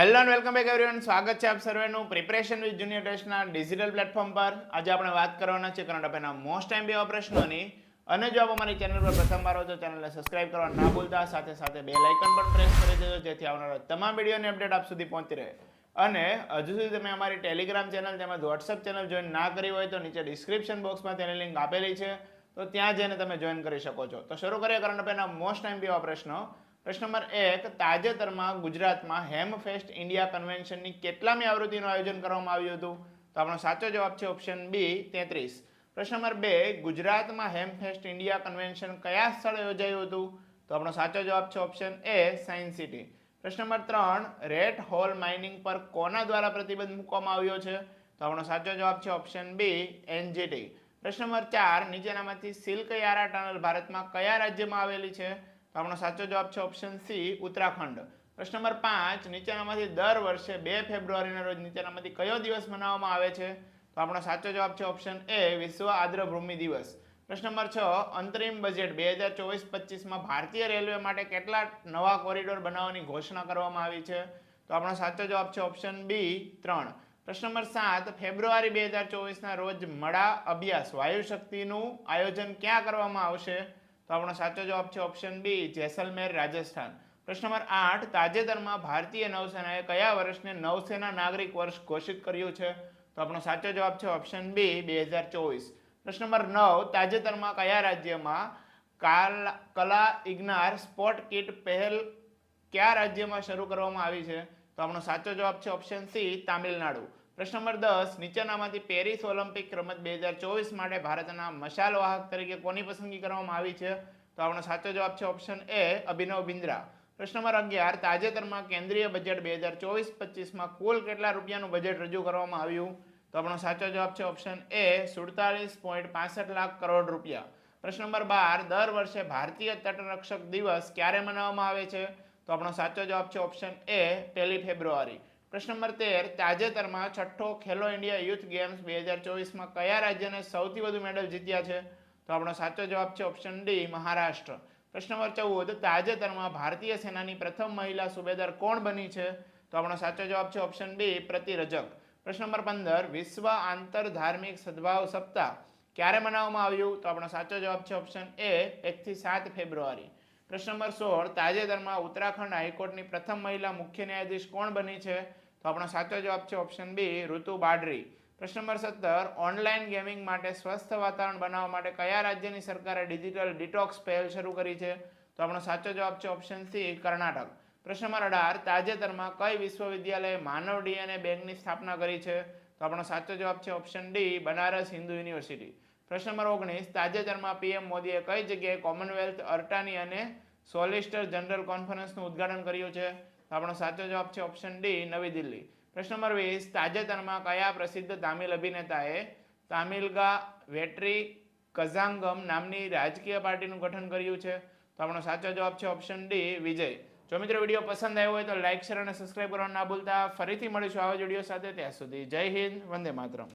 Hello and welcome back everyone સ્વાગત છે આપ સર્વેનું. પ્રિપરેશન વિથ જુનિયર ટેસ્ટના ડિજિટલ પ્લેટફોર્મ પર. આજે આપણે વાત કરવાના છે કરંટ અફેરના મોસ્ટ ટાઈમ બે પ્રશ્નોની. અને જો આપ અમારી ચેનલ પર પ્રથમવાર હો તો ચેનલને સબસ્ક્રાઇબ કરવા ના ભૂલતા. સાથે સાથે બે લાઇકન પણ પ્રેસ કરી દેજો, જેથી આવનારા તમામ વિડીયોની અપડેટ આપ સુધી પહોંચી રહે. અને હજુ સુધી તમે અમારી ટેલિગ્રામ ચેનલ તેમજ વોટ્સઅપ ચેનલ જોઈન ના કરી હોય તો નીચે ડિસ્ક્રિપ્શન બોક્સમાં તેની લિંક આપેલી છે. તો ત્યાં જઈને તમે જોઈન કરી શકો છો. તો શરૂ કરીએ કરંટ અફેરના મોસ્ટ ટાઈમ બે પ્રશ્નો. પ્રશ્ન નંબર એક, તાજેતરમાં ગુજરાતમાં હેમફેસ્ટ ઇન્ડિયા કન્વેન્શનની કેટલામી આવૃત્તિનું આયોજન કરવામાં આવ્યું હતું? તો આપણો સાચો જવાબ છે ઓપ્શન બી, તેત્રીસ. પ્રશ્ન નંબર બે, ગુજરાતમાં હેમફેસ્ટ ઇન્ડિયા કન્વેન્શન કયા સ્થળે યોજાયું હતું? તો આપણો સાચો જવાબ છે ઓપ્શન એ, સાયન્સ સિટી. પ્રશ્ન નંબર ત્રણ, રેટ હોલ માઇનિંગ પર કોના દ્વારા પ્રતિબંધ મૂકવામાં આવ્યો છે? તો આપણો સાચો જવાબ છે ઓપ્શન બી, એનજીટી. પ્રશ્ન નંબર ચાર, નીચેનામાંથી સિલ્ક યારા ટનલ ભારતમાં કયા રાજ્યમાં આવેલી છે? તો આપણો સાચો જવાબ છે ઓપ્શન સી ઉત્તરાખંડ. પ્રશ્ન નંબર પાંચ નીચેનામાંથી દર વર્ષે બે ફેબ્રુઆરીના રોજ નીચેનામાંથી કયો દિવસ મનાવવામાં આવે છે? તો આપણો સાચો જવાબ છે ઓપ્શન એ વિશ્વ આદ્રભૂમિ દિવસ. પ્રશ્ન નંબર છ, અંતરિમ બજેટ બે હજાર ચોવીસ પચીસમાં ભારતીય રેલવે માટે કેટલા નવા કોરિડોર બનાવવાની ઘોષણા કરવામાં આવી છે? તો આપણો સાચો જવાબ છે ઓપ્શન બી ત્રણ. પ્રશ્ન નંબર સાત, ફેબ્રુઆરી બે હજાર ચોવીસના રોજ મળા અભ્યાસ, વાયુશક્તિનું આયોજન ક્યાં કરવામાં આવશે? તો આપણો સાચો જવાબ છે ઓપ્શન બી જેસલમેર, રાજસ્થાન. પ્રશ્ન નંબર આઠ, તાજેતરમાં ભારતીય નૌસેનાએ કયા વર્ષને નૌસેના નાગરિક વર્ષ ઘોષિત કર્યું છે? તો આપણો સાચો જવાબ છે ઓપ્શન બી બે હજાર ચોવીસ. પ્રશ્ન નંબર નવ, તાજેતરમાં કયા રાજ્યમાં કાલ, કલા ઇગ્નાર સ્પોટ કિટ પહેલ કયા રાજ્યમાં શરૂ કરવામાં આવી છે? તો આપણો સાચો જવાબ છે ઓપ્શન સી તામિલનાડુ. પ્રશ્ન નંબર દસ, નીચેનામાંથી પેરિસ ઓલિમ્પિક રમત બે હજાર ચોવીસ માટે ભારતના મશાલ વાહક તરીકે કોની પસંદગી કરવામાં આવી છે? તો આપણો સાચો જવાબ છે ઓપ્શન એ અભિનવ બિંદ્રા. પ્રશ્ન નંબર અગિયાર, તાજેતરમાં કેન્દ્રીય બજેટ બે હજાર ચોવીસ પચીસમાં કુલ કેટલા રૂપિયાનું બજેટ રજૂ કરવામાં આવ્યું? તો આપણો સાચો જવાબ છે ઓપ્શન એ સુડતાલીસ પોઈન્ટ પાસઠ લાખ કરોડ રૂપિયા. પ્રશ્ન નંબર બાર, દર વર્ષે ભારતીય તટરક્ષક દિવસ ક્યારે મનાવવામાં આવે છે? તો આપણો સાચો જવાબ છે ઓપ્શન એ પહેલી ફેબ્રુઆરી. પ્રશ્ન નંબર તેર, તાજેતરમાં છઠ્ઠો ખેલો ઇન્ડિયા યુથ ગેમ્સ બે હજાર ચોવીસમાં કયા રાજ્યને સૌથી વધુ મેડલ જીત્યા છે? તો આપણો સાચો જવાબ છે ઓપ્શન ડી, મહારાષ્ટ્ર. પ્રશ્ન નંબર ચૌદ, તાજેતરમાં ભારતીય સેનાની પ્રથમ મહિલા સુબેદાર કોણ બની છે? તો આપણો સાચો જવાબ છે ઓપ્શન બી પ્રતિ રજક. પ્રશ્ન નંબર પંદર, વિશ્વ આંતર ધાર્મિક સદભાવ સપ્તાહ ક્યારે મનાવવામાં આવ્યું? તો આપણો સાચો જવાબ છે ઓપ્શન એ, એકથી સાત ફેબ્રુઆરી. પ્રશ્ન નંબર સોળ, તાજેતરમાં ઉત્તરાખંડ હાઈકોર્ટની પ્રથમ મહિલા મુખ્ય ન્યાયાધીશ કોણ બની છે? તો આપણો સાચો જવાબ છે ઓપ્શન બી ઋતુ બાડરી. પ્રશ્ન નંબર સત્તર ઓનલાઈન ગેમિંગ માટે સ્વસ્થ વાતાવરણ બનાવવા માટે કયા રાજ્યની સરકારે ડિજિટલ ડિટોક્સ પહેલ શરૂ કરી છે? તો આપણો સાચો જવાબ છે ઓપ્શન સી કર્ણાટક. પ્રશ્ન નંબર અઢાર, તાજેતરમાં કઈ વિશ્વવિદ્યાલયે માનવ ડીએનએ બેંકની સ્થાપના કરી છે? તો આપણો સાચો જવાબ છે option D Banaras Hindu University. પ્રશ્ન નંબર ઓગણીસ, તાજેતરમાં પીએમ મોદીએ કઈ જગ્યાએ કોમનવેલ્થ અર્ટાની અને સોલિસ્ટર જનરલ કોન્ફરન્સનું ઉદ્ઘાટન કર્યું છે? આપણો સાચો જવાબ છે ઓપ્શન ડી નવી દિલ્હી. પ્રશ્ન નંબર વીસ, તાજેતરમાં કયા પ્રસિદ્ધ તામિલ અભિનેતાએ તામિલગા વેટ્રી કઝાંગમ નામની રાજકીય પાર્ટીનું ગઠન કર્યું છે? તો આપણો સાચો જવાબ છે ઓપ્શન ડી વિજય. જો મિત્રો વીડિયો પસંદ આવ્યો હોય તો લાઇક શેર અને સબસ્ક્રાઇબ કરવાનું ના ભૂલતા. ફરીથી મળીશું આવા જ વીડિયો સાથે. ત્યાં સુધી જય હિન્દ, વંદે માતરમ.